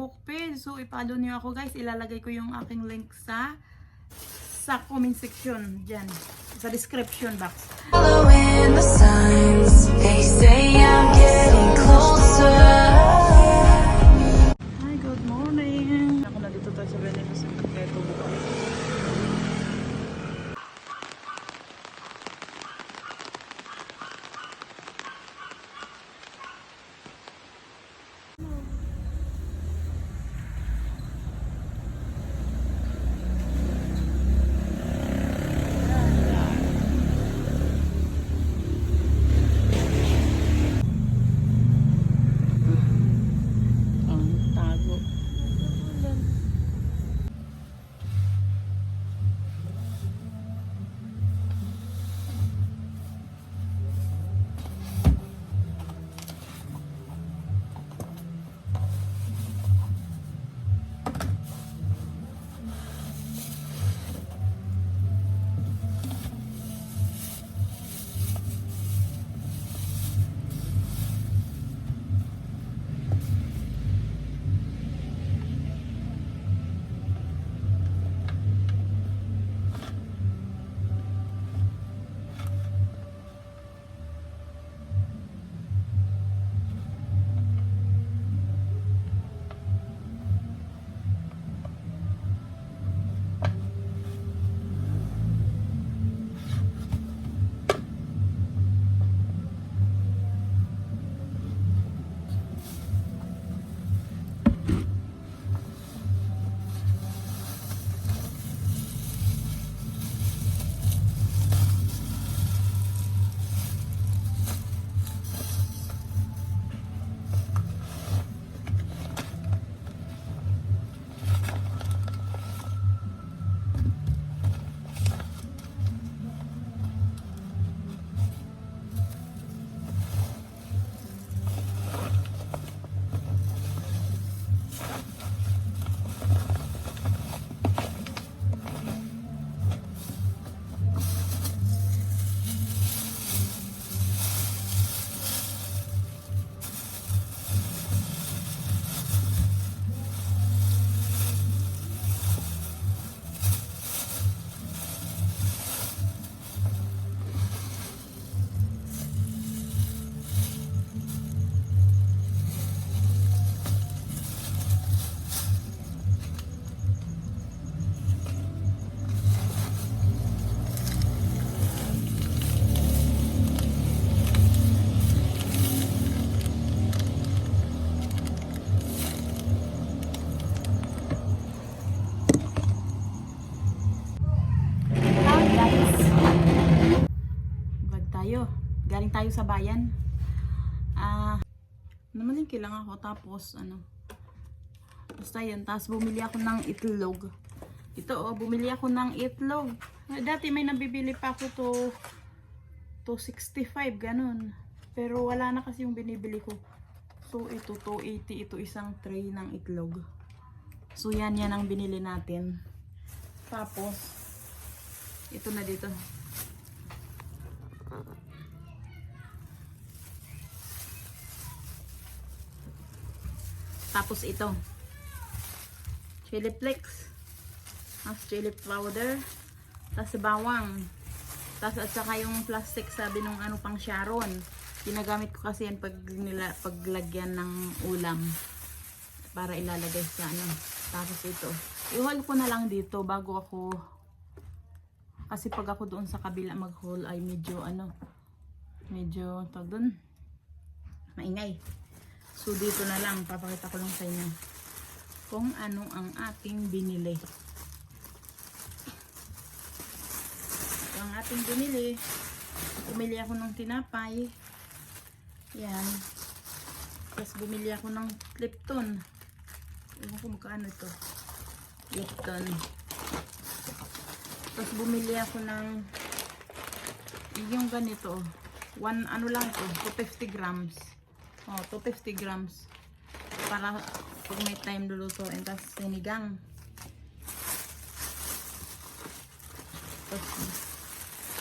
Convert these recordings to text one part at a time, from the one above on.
Facebook page. So, ipalo niyo ako guys. Ilalagay ko yung aking link sa sa comment section dyan. Sa description box. Following the signs, they say I'm getting closer. Hi, good morning. Ako na dito tayo sa. Kaya ito bukas. Tayo. Galing tayo sa bayan. Ah, namalingki lang ako tapos ano. Basta yun, tapos bumili ako ng itlog. Ito oh, bumili ako ng itlog. Ah, Dati may nabibili pa ako to to 65 ganun. Pero wala na kasi yung binibili ko. So ito 280 ito isang tray ng itlog. So yan yan ang binili natin. Tapos ito na dito. Tapos ito. Chili flakes. Tapos chili powder. Tapos bawang. Tapos at saka yung plastic sabi nung ano pang Sharon. Ginagamit ko kasi yan pag nila, paglagyan ng ulam. Para ilalagay sa ano. Tapos ito. I-haul ko na lang dito bago ako kasi pag ako doon sa kabila mag-haul ay medyo ano, medyo tag doon, maingay. So dito na lang, papakita ko lang sa inyo kung ano ang ating binili. Ito ang ating binili. Bumili ako ng tinapay. Yan. Tapos bumili ako ng Lipton. Ewan ko magkano ito. Lipton. Tapos bumili ako ng yung ganito. One ano lang to, 250 grams. Oh, 250 grams. Para pag may time lulutuin. Tapos sinigang. Tapos,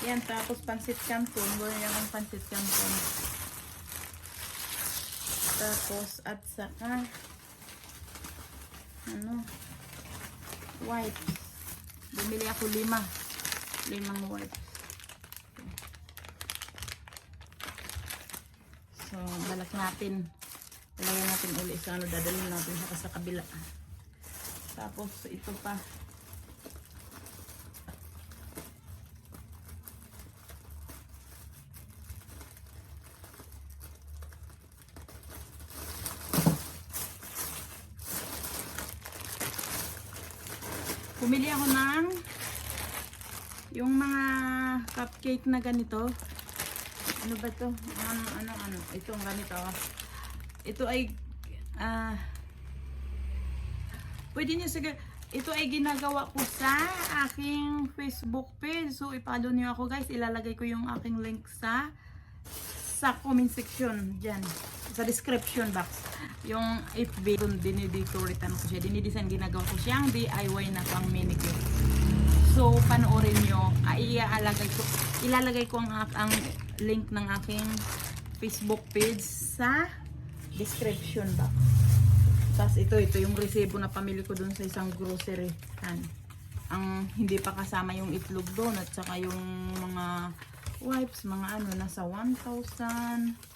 yan, tapos pansit canton. Bumili akong pansit canton. Tapos, at saka, ano, wipes. Bumili ako lima. Limang wipes. So, balak natin. Ilagay natin uli sa ano, dadalhin natin siya sa kabila. Tapos, ito pa. Bumili ako ng yung mga cupcake na ganito. Ano ba to? Ano, ano, ano? Itong ganito. Ito ay ah pwede niyo sige ito ay ginagawa ko sa aking Facebook page. So, ipalo niyo ako guys. Ilalagay ko yung aking link sa sa comment section dyan. Sa description box. Yung FB, dun dinidecoratean ko siya. Dinidesign, ginagawa ko siyang DIY na pang manicure. So, panoorin nyo. Ah, iaalagay ko, ilalagay ko ang, ang link ng aking Facebook page sa description box. Tapos ito, ito yung resibo na pamili ko dun sa isang grocery. Yan. Ang hindi pa kasama yung itlog doon at saka yung mga wipes, mga ano, nasa 1,000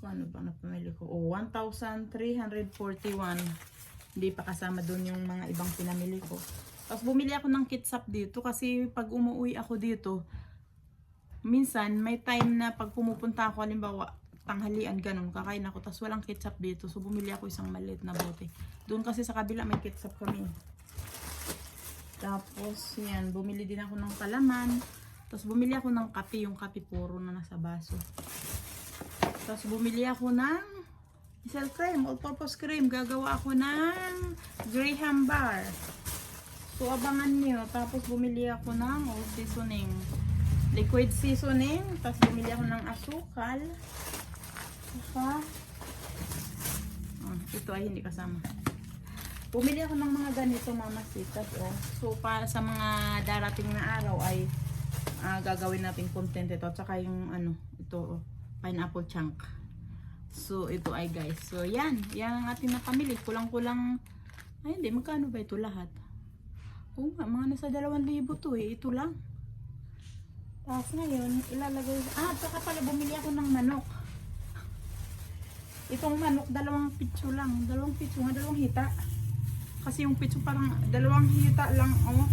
ano ba na pamili ko? Oh, 1,341. Hindi pa kasama doon yung mga ibang pinamili ko. Tapos bumili ako ng kitsap dito kasi pag umuwi ako dito, minsan may time na pag pumupunta ako, halimbawa, tanghalian ganun, kakain ako, tapos walang ketchup dito. So bumili ako isang maliit na bote. Doon kasi sa kabila may ketchup kami. Tapos yan, bumili din ako ng palaman. Tapos bumili ako ng kape, yung kape puro na nasa baso. Tapos bumili ako ng isang cream, all-purpose cream. Gagawa ako ng Graham bar. So abangan niyo. Tapos bumili ako ng all seasoning. Liquid seasoning. Tapos bumili ako ng asukal. Saka, ah, ito ay hindi kasama. Bumili ako ng mga ganito mamasitas. Oh. So para sa mga darating na araw ay ah, gagawin natin content ito. At saka yung ano, ito oh, pineapple chunk. So ito ay guys. So yan, yan ang ating napamili. Kulang-kulang, ay hindi, magkano ba ito lahat? Oo nga, mga nasa dalawang libo to eh. Ito lang. Tapos ngayon, ilalagay, ah, saka pala bumili ako ng manok. Itong manok, dalawang pitso lang. Dalawang pitso nga, dalawang hita. Kasi yung pitso parang dalawang hita lang, oh.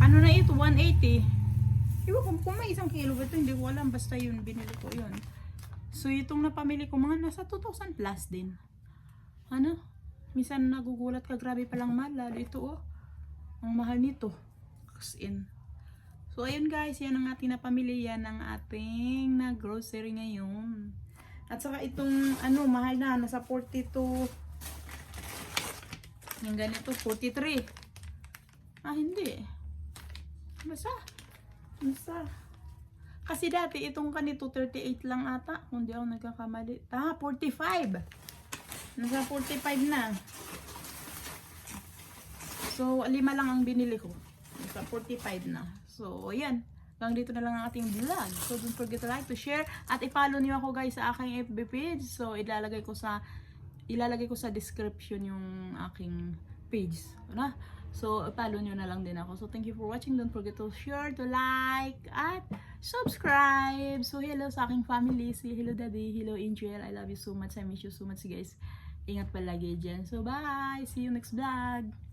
Ano na ito, 180. Iwan ko kung may isang kilo ba ito, hindi ko alam. Basta yun, binili ko yun. So, itong napamili ko, mga nasa 2,000 plus din. Ano? Minsan nagugulat ka, grabe palang mahal. Lalo ito, oh. Ang mahal nito. As in. So, ayun guys, yan ang ating napamili. Yan ating na grocery ngayon. At saka itong, ano, mahal na. Nasa 42. Yung ganito, 43. Ah, hindi. Basta. Basta. Kasi dati, itong kanito, 38 lang ata. Kung di ako nagkakamali. Ah, 45. Nasa 45 na. So, lima lang ang binili ko. Nasa 45 na. So, ayan. Hanggang dito na lang ang ating vlog. So, don't forget to like, to share, at i-follow niyo ako guys sa aking FB page. So, ilalagay ko sa ilalagay ko sa description yung aking page. Ano? So, follow nyo na lang din ako. So, thank you for watching. Don't forget to share, to like, at subscribe. So, hello sa aking family. Si hello daddy, hello angel. I love you so much. I miss you so much guys. Ingat palagi dyan. So, bye! See you next vlog!